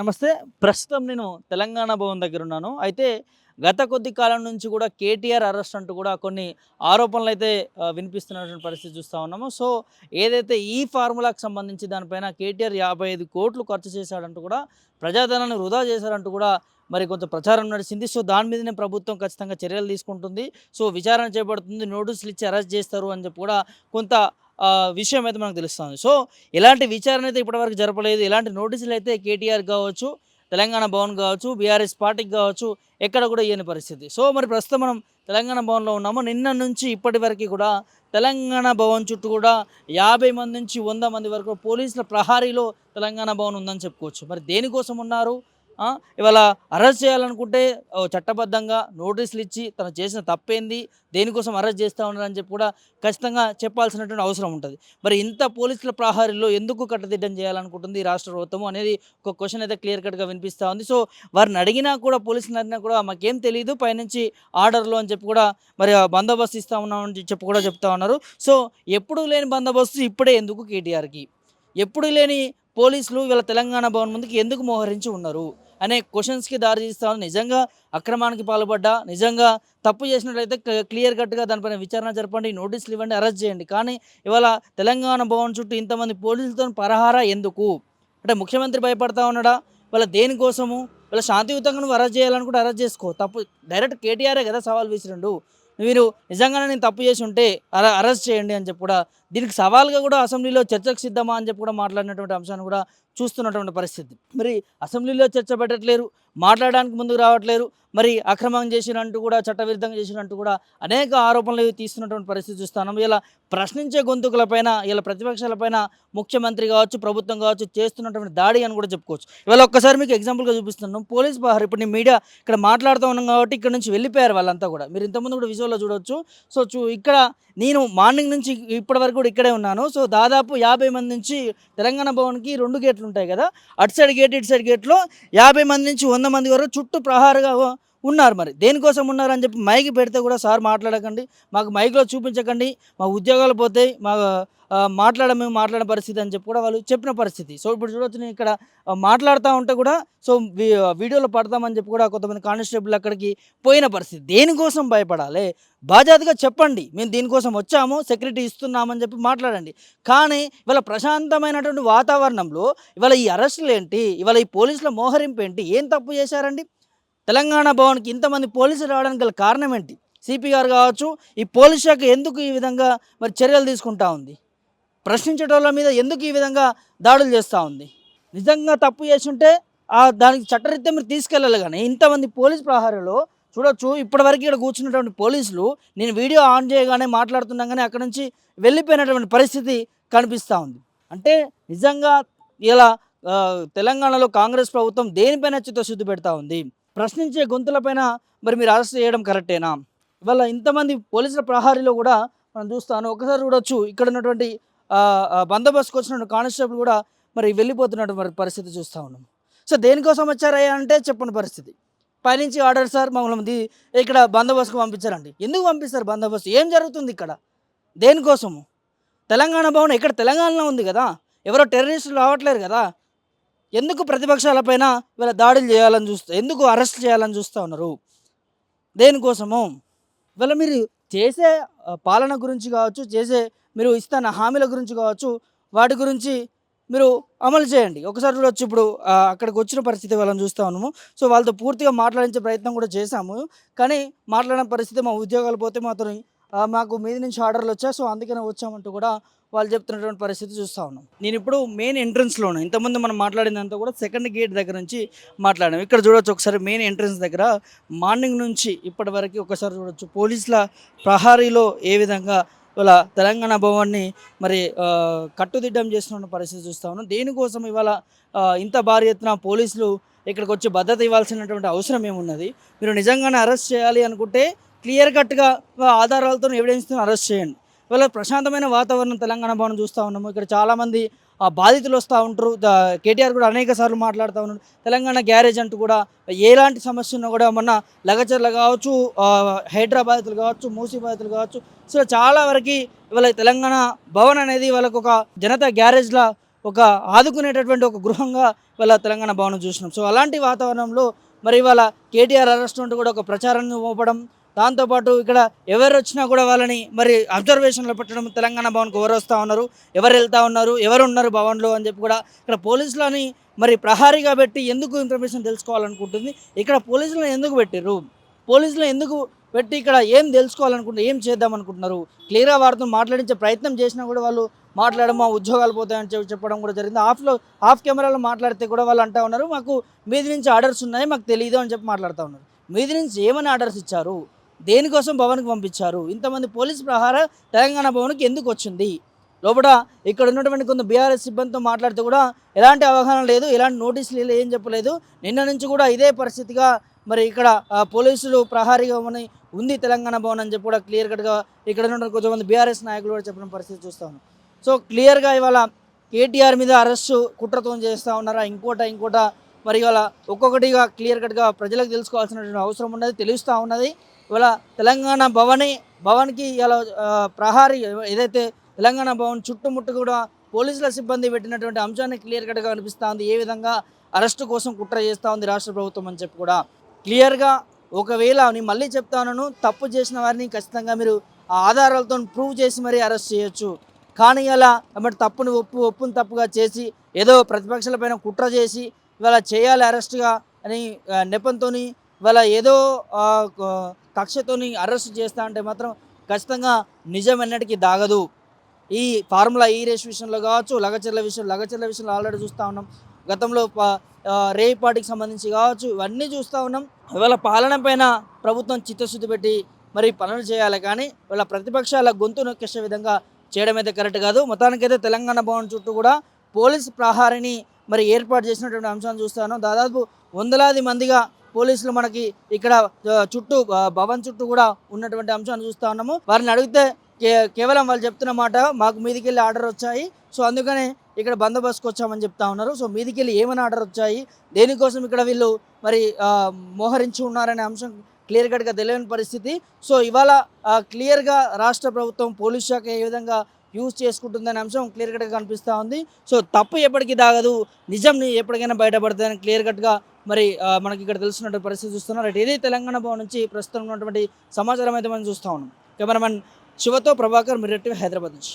నమస్తే. ప్రస్తుతం నేను తెలంగాణ భవన్ దగ్గర ఉన్నాను. అయితే గత కొద్ది కాలం నుంచి కూడా కేటీఆర్ అరెస్ట్ అంటూ కూడా కొన్ని ఆరోపణలు అయితే వినిపిస్తున్నటువంటి పరిస్థితి చూస్తూ ఉన్నాము. సో ఏదైతే ఈ ఫార్ములాకి సంబంధించి దానిపైన కేటీఆర్ యాభై ఐదు కోట్లు ఖర్చు చేశాడంటూ కూడా ప్రజాధనాన్ని వృధా చేశారంటూ కూడా మరి కొంత ప్రచారం నడిచింది. సో దాని మీదనే ప్రభుత్వం ఖచ్చితంగా చర్యలు తీసుకుంటుంది. సో విచారణ చేపడుతుంది. నోటీసులు ఇచ్చి అరెస్ట్ చేస్తారు అని చెప్పి కూడా కొంత విషయం అయితే మనకు తెలుస్తుంది. సో ఇలాంటి విచారణ అయితే ఇప్పటివరకు జరపలేదు. ఇలాంటి నోటీసులు అయితే కేటీఆర్ కావచ్చు తెలంగాణ భవన్ కావచ్చు బీఆర్ఎస్ పార్టీకి కావచ్చు ఎక్కడ కూడా ఇయ్యని పరిస్థితి. సో మరి ప్రస్తుతం మనం తెలంగాణ భవన్లో ఉన్నాము. నిన్న నుంచి ఇప్పటి వరకు కూడా తెలంగాణ భవన్ చుట్టూ కూడా యాభై మంది నుంచి వంద మంది వరకు పోలీసుల ప్రహారీలో తెలంగాణ భవన్ ఉందని చెప్పుకోవచ్చు. మరి దేనికోసం ఉన్నారు? ఇవాళ అరెస్ట్ చేయాలనుకుంటే చట్టబద్ధంగా నోటీసులు ఇచ్చి తను చేసిన తప్పేంది దేనికోసం అరెస్ట్ చేస్తూ ఉన్నారని చెప్పి కూడా ఖచ్చితంగా చెప్పాల్సినటువంటి అవసరం ఉంటుంది. మరి ఇంత పోలీసుల ప్రహారీలో ఎందుకు కట్టదిడ్డం చేయాలనుకుంటుంది రాష్ట్ర ప్రభుత్వం అనేది ఒక క్వశ్చన్ అయితే క్లియర్ కట్గా వినిపిస్తూ ఉంది. సో వారిని అడిగినా కూడా పోలీసులు అడిగినా కూడా మాకేం తెలియదు పైనుంచి ఆర్డర్లు అని చెప్పి కూడా మరి ఆ బందోబస్తు ఇస్తా ఉన్నామని చెప్పి కూడా చెప్తా ఉన్నారు. సో ఎప్పుడు లేని బందోబస్తు ఇప్పుడే ఎందుకు కేటీఆర్కి? ఎప్పుడు లేని పోలీసులు వీళ్ళ తెలంగాణ భవన్ ముందుకు ఎందుకు మోహరించి ఉన్నారు? అనే క్వశ్చన్స్కి దారి తీస్తా నిజంగా అక్రమానికి పాల్పడ్డా నిజంగా తప్పు చేసినట్లయితే క్లియర్ కట్గా దానిపైన విచారణ జరపండి నోటీసులు ఇవ్వండి అరెస్ట్ చేయండి. కానీ ఇవాళ తెలంగాణ భవన్ చుట్టూ ఇంతమంది పోలీసులతో పరహారా ఎందుకు? అంటే ముఖ్యమంత్రి భయపడతా ఉన్నాడా? వాళ్ళ దేనికోసము? వాళ్ళ శాంతియుతంగా నువ్వు అరెస్ట్ చేయాలనుకుంటే అరెస్ట్ చేసుకో. తప్పు డైరెక్ట్ కేటీఆరే కదా సవాల్ విసిరండు. మీరు నిజంగానే నేను తప్పు చేసి ఉంటే అరెస్ట్ చేయండి అని చెప్పి కూడా దీనికి సవాల్గా కూడా అసెంబ్లీలో చర్చకు సిద్ధమా అని చెప్పి కూడా మాట్లాడినటువంటి అంశాన్ని కూడా చూస్తున్నటువంటి పరిస్థితి. మరి అసెంబ్లీలో చర్చ పెట్టట్లేరు మాట్లాడడానికి ముందుకు రావట్లేరు మరి అక్రమం చేసినట్టు కూడా చట్టవిరుద్ధంగా చేసినట్టు కూడా అనేక ఆరోపణలు తీస్తున్నటువంటి పరిస్థితి చూస్తున్నాం. ఇలా ప్రశ్నించే గొంతుకులపైన ఇలా ప్రతిపక్షాలపైన ముఖ్యమంత్రి కావచ్చు ప్రభుత్వం కావచ్చు చేస్తున్నటువంటి దాడి అని కూడా చెప్పుకోవచ్చు. ఇవాళ ఒక్కసారి మీకు ఎగ్జాంపుల్గా చూపిస్తున్నాం. పోలీస్ బహార్ ఇప్పుడు నేను మీడియా ఇక్కడ మాట్లాడుతూ ఉన్నాం కాబట్టి ఇక్కడ నుంచి వెళ్ళిపోయారు వాళ్ళంతా కూడా. మీరు ఇంతకుముందు కూడా విజువల్లో చూడొచ్చు. సో చూ ఇక్కడ నేను మార్నింగ్ నుంచి ఇప్పటి వరకు కూడా ఇక్కడే ఉన్నాను. సో దాదాపు యాభై మంది నుంచి తెలంగాణ భవన్కి రెండు గేట్లు ఉంటాయి కదా. అటు సైడ్ గేట్ ఇటు సైడ్ గేట్లో యాభై మంది నుంచి వంద మంది వరకు చుట్టూ ప్రహారగా ఉన్నారు మరి. దేనికోసం ఉన్నారని చెప్పి మైక్ పెడితే కూడా సార్ మాట్లాడకండి మాకు మైక్లో చూపించకండి మా ఉద్యోగాలు పోతాయి మా మాట్లాడమే మాట్లాడే పరిస్థితి అని చెప్పి కూడా వాళ్ళు చెప్పిన పరిస్థితి. సో ఇప్పుడు చూడవచ్చు నేను ఇక్కడ మాట్లాడుతూ ఉంటే కూడా సో వీడియోలో పడతామని చెప్పి కూడా కొంతమంది కానిస్టేబుల్ అక్కడికి పోయిన పరిస్థితి. దేనికోసం భయపడాలి? బాధ్యతగా చెప్పండి. మేము దీనికోసం వచ్చాము సెక్యూరిటీ ఇస్తున్నామని చెప్పి మాట్లాడండి. కానీ ఇవాళ ప్రశాంతమైనటువంటి వాతావరణంలో ఇవాళ ఈ అరెస్టులు ఏంటి ఇవాళ ఈ పోలీసుల మోహరింపు ఏంటి? ఏం తప్పు చేశారండి? తెలంగాణ భవన్కి ఇంతమంది పోలీసులు రావడానికి గల కారణం ఏంటి? సిపి గారు కావచ్చు ఈ పోలీస్ శాఖ ఎందుకు ఈ విధంగా మరి చర్యలు తీసుకుంటా ఉంది? ప్రశ్నించేటోళ్ళ మీద ఎందుకు ఈ విధంగా దాడులు చేస్తూ ఉంది? నిజంగా తప్పు చేసి ఉంటే ఆ దానికి చట్టరీత్యా మీరు తీసుకెళ్ళాలి కానీ ఇంతమంది పోలీస్ ప్రహారంలో చూడొచ్చు ఇప్పటివరకు ఇక్కడ కూర్చున్నటువంటి పోలీసులు నేను వీడియో ఆన్ చేయగానే మాట్లాడుతున్నాగానే అక్కడ నుంచి వెళ్ళిపోయినటువంటి పరిస్థితి కనిపిస్తూ ఉంది. అంటే నిజంగా ఇలా తెలంగాణలో కాంగ్రెస్ ప్రభుత్వం దేనిపైన చిత్తశుద్ధి పెడతా ఉంది? ప్రశ్నించే గొంతులపైన మరి మీరు అరెస్ట్ చేయడం కరెక్టేనా? ఇవాళ ఇంతమంది పోలీసుల ప్రహారీలో కూడా మనం చూస్తాను. ఒకసారి చూడొచ్చు. ఇక్కడ ఉన్నటువంటి బందోబస్తుకు వచ్చినటువంటి కానిస్టేబుల్ కూడా మరి వెళ్ళిపోతున్నటువంటి మరి పరిస్థితి చూస్తూ ఉన్నాం. సో దేనికోసం వచ్చారయ్యా అంటే చెప్పని పరిస్థితి. పైనుంచి ఆర్డర్ సార్ మమ్మల్ని ఇక్కడ బందోబస్తుకు పంపించారండి ఎందుకు పంపిస్తారు బందోబస్తు? ఏం జరుగుతుంది ఇక్కడ? దేనికోసము? తెలంగాణ భవన్ ఇక్కడ తెలంగాణలో ఉంది కదా. ఎవరో టెర్రరిస్టులు రావట్లేరు కదా. ఎందుకు ప్రతిపక్షాలపైన వీళ్ళ దాడులు చేయాలని చూస్తూ ఎందుకు అరెస్ట్ చేయాలని చూస్తూ ఉన్నారు? దేనికోసము? వీళ్ళ మీరు చేసే పాలన గురించి కావచ్చు చేసే మీరు ఇస్తున్న హామీల గురించి కావచ్చు వాటి గురించి మీరు అమలు చేయండి. ఒకసారి చూడొచ్చు ఇప్పుడు అక్కడికి వచ్చిన పరిస్థితి వాళ్ళని చూస్తూ ఉన్నాము. సో వాళ్ళతో పూర్తిగా మాట్లాడించే ప్రయత్నం కూడా చేశాము. కానీ మాట్లాడిన పరిస్థితి మా ఉద్యోగాలు పోతే మాత్రం మాకు మీద నుంచి ఆర్డర్లు వచ్చాయి. సో అందుకనే వచ్చామంటూ కూడా వాళ్ళు చెప్తున్నటువంటి పరిస్థితి చూస్తూ ఉన్నాం. నేను ఇప్పుడు మెయిన్ ఎంట్రన్స్లో ఉన్నాను ఇంతకుముందు మనం మాట్లాడినంతా కూడా సెకండ్ గేట్ దగ్గర నుంచి మాట్లాడాం ఇక్కడ చూడొచ్చు ఒకసారి మెయిన్ ఎంట్రన్స్ దగ్గర మార్నింగ్ నుంచి ఇప్పటి వరకు ఒకసారి చూడొచ్చు. పోలీసుల ప్రహారీలో ఏ విధంగా ఇవాళ తెలంగాణ భవన్ని మరి కట్టుదిడ్డం కట్టుదిట్టం చేస్తున్న పరిస్థితి చూస్తా ఉన్నాం. దేనికోసం ఇవాళ ఇంత భారీ ఎత్తున పోలీసులు ఇక్కడికి వచ్చి భద్రత ఇవ్వాల్సినటువంటి అవసరం ఏమున్నది? మీరు నిజంగానే అరెస్ట్ చేయాలి అనుకుంటే క్లియర్ కట్గా ఆధారాలతో ఎవిడెన్స్తో అరెస్ట్ చేయండి. ఇవాళ ప్రశాంతమైన వాతావరణం తెలంగాణ భవనం చూస్తూ ఉన్నాము. ఇక్కడ చాలామంది ఆ బాధితులు వస్తూ ఉంటారు. కేటీఆర్ కూడా అనేక సార్లు మాట్లాడుతూ ఉన్నారు తెలంగాణ గ్యారేజ్ అంటూ కూడా ఎలాంటి సమస్య ఉన్నా కూడా మొన్న లగచర్ల కావచ్చు హైదరాబాదులు కావచ్చు మూసీ బాధితులు కావచ్చు సో చాలా వరకు ఇవాళ తెలంగాణ భవన్ అనేది వాళ్ళకు ఒక జనతా గ్యారేజ్లా ఒక ఆదుకునేటటువంటి ఒక గృహంగా ఇవాళ తెలంగాణ భవనం చూసినాం. సో అలాంటి వాతావరణంలో మరి ఇవాళ కేటీఆర్ అరెస్ట్ అంటూ కూడా ఒక ప్రచారాన్ని మోపడం దాంతోపాటు ఇక్కడ ఎవరు వచ్చినా కూడా వాళ్ళని మరి అబ్జర్వేషన్లో పెట్టడం తెలంగాణ భవన్కి ఎవరు వస్తూ ఉన్నారు ఎవరు వెళ్తా ఉన్నారు ఎవరు ఉన్నారు భవన్లో అని చెప్పి కూడా ఇక్కడ పోలీసులని మరి ప్రహారీగా పెట్టి ఎందుకు ఇన్ఫర్మేషన్ తెలుసుకోవాలనుకుంటుంది? ఇక్కడ పోలీసులను ఎందుకు పెట్టారు పోలీసులు ఎందుకు పెట్టి ఇక్కడ ఏం తెలుసుకోవాలనుకుంటున్నారు ఏం చేద్దాం అనుకుంటున్నారు క్లియర్గా వారితో మాట్లాడించే ప్రయత్నం చేసినా కూడా వాళ్ళు మాట్లాడడం మా ఉద్యోగాలు పోతాయని చెప్పి చెప్పడం కూడా జరిగింది. ఆఫ్లో ఆఫ్ కెమెరాలో మాట్లాడితే కూడా వాళ్ళు అంటూ ఉన్నారు మాకు మీది నుంచి ఆర్డర్స్ ఉన్నాయి మాకు తెలియదు అని చెప్పి మాట్లాడుతూ ఉన్నారు. మీది నుంచి ఏమని ఆర్డర్స్ ఇచ్చారు? దేనికోసం భవన్కి పంపించారు? ఇంతమంది పోలీస్ ప్రహార తెలంగాణ భవన్కి ఎందుకు వచ్చింది? లోపల ఇక్కడ ఉన్నటువంటి కొంత బీఆర్ఎస్ సిబ్బందితో మాట్లాడితే కూడా ఎలాంటి అవగాహన లేదు ఎలాంటి నోటీసులు లేదు, ఏం చెప్పలేదు. నిన్న నుంచి కూడా ఇదే పరిస్థితిగా మరి ఇక్కడ పోలీసులు ప్రహారీగా అని ఉంది తెలంగాణ భవన్ అని చెప్పి కూడా క్లియర్ కట్గా ఇక్కడ ఉన్న కొంతమంది బీఆర్ఎస్ నాయకులు కూడా చెప్పిన పరిస్థితి చూస్తాను సో క్లియర్గా ఇవాళ కేటీఆర్ మీద అరెస్టు కుట్రతో చేస్తూ ఉన్నారా? ఇంకోట ఇంకోట మరి ఇవాళ ఒక్కొక్కటిగా క్లియర్ కట్గా ప్రజలకు తెలుసుకోవాల్సినటువంటి అవసరం ఉన్నది తెలుస్తూ ఉన్నది. ఇవాళ తెలంగాణ భవని భవన్కి ఇలా ప్రహారీ ఏదైతే తెలంగాణ భవన్ చుట్టుముట్టు కూడా పోలీసుల సిబ్బంది పెట్టినటువంటి అంశాన్ని క్లియర్ కట్గా కనిపిస్తూ ఉంది ఏ విధంగా అరెస్టు కోసం కుట్ర చేస్తూ ఉంది రాష్ట్ర ప్రభుత్వం అని చెప్పి కూడా క్లియర్గా ఒకవేళ నేను మళ్ళీ చెప్తాను తప్పు చేసిన వారిని ఖచ్చితంగా మీరు ఆ ఆధారాలతో ప్రూవ్ చేసి మరీ అరెస్ట్ చేయొచ్చు. కానీ అలా మరి తప్పుని ఒప్పు ఒప్పుని తప్పుగా చేసి ఏదో ప్రతిపక్షాలపైన కుట్ర చేసి ఇవాళ చేయాలి అరెస్ట్గా అని నెపంతో నెపంతోని ఇవాళ ఏదో కక్షతోని అరెస్ట్ చేస్తా అంటే మాత్రం ఖచ్చితంగా నిజం ఎన్నటికీ దాగదు. ఈ ఫార్ములా ఈ రేస్ విషయంలో కావచ్చు లగచర్ల విషయం లగచర్ల విషయంలో ఆల్రెడీ చూస్తూ ఉన్నాం. గతంలో రేపాటికి సంబంధించి కావచ్చు ఇవన్నీ చూస్తూ ఉన్నాం. ఇవాళ పాలన పైన ప్రభుత్వం చిత్తశుద్ధి పెట్టి మరి పనులు చేయాలి కానీ వాళ్ళ ప్రతిపక్షాల గొంతు నొక్కేసే విధంగా చేయడం అయితే కరెక్ట్ కాదు. మొత్తానికైతే తెలంగాణ భవన్ చుట్టూ కూడా పోలీస్ ప్రహారిని మరి ఏర్పాటు చేసినటువంటి అంశాన్ని చూస్తాను. దాదాపు వందలాది మందిగా పోలీసులు మనకి ఇక్కడ చుట్టూ భవన్ చుట్టూ కూడా ఉన్నటువంటి అంశాన్ని చూస్తా ఉన్నాము. వారిని అడిగితే కే కేవలం వాళ్ళు చెప్తున్న మాట మాకు మీదికి వెళ్ళి ఆర్డర్ వచ్చాయి. సో అందుకనే ఇక్కడ బందోబస్తుకు వచ్చామని చెప్తా ఉన్నారు. సో మీదికి వెళ్ళి ఏమైనా ఆర్డర్ వచ్చాయి? దేనికోసం ఇక్కడ వీళ్ళు మరి మోహరించి ఉన్నారనే అంశం క్లియర్ కట్గా తెలియని పరిస్థితి. సో ఇవాళ క్లియర్గా రాష్ట్ర ప్రభుత్వం పోలీస్ శాఖ ఏ విధంగా యూజ్ చేసుకుంటుందనే అంశం క్లియర్ కట్గా కనిపిస్తూ ఉంది. సో తప్పు ఎప్పటికీ దాగదు నిజం ఎప్పటికైనా బయటపడుతుందని క్లియర్ కట్గా మరి మనకి ఇక్కడ తెలుస్తున్నటువంటి పరిస్థితి చూస్తున్నాం. రైట్ ఇది తెలంగాణ భవన్ నుంచి ప్రస్తుతం ఉన్నటువంటి సమాచారం అయితే మనం చూస్తూ ఉన్నాం. కెమెరామెన్ శివతో ప్రభాకర్ మిరెట్టి హైదరాబాద్ నుంచి.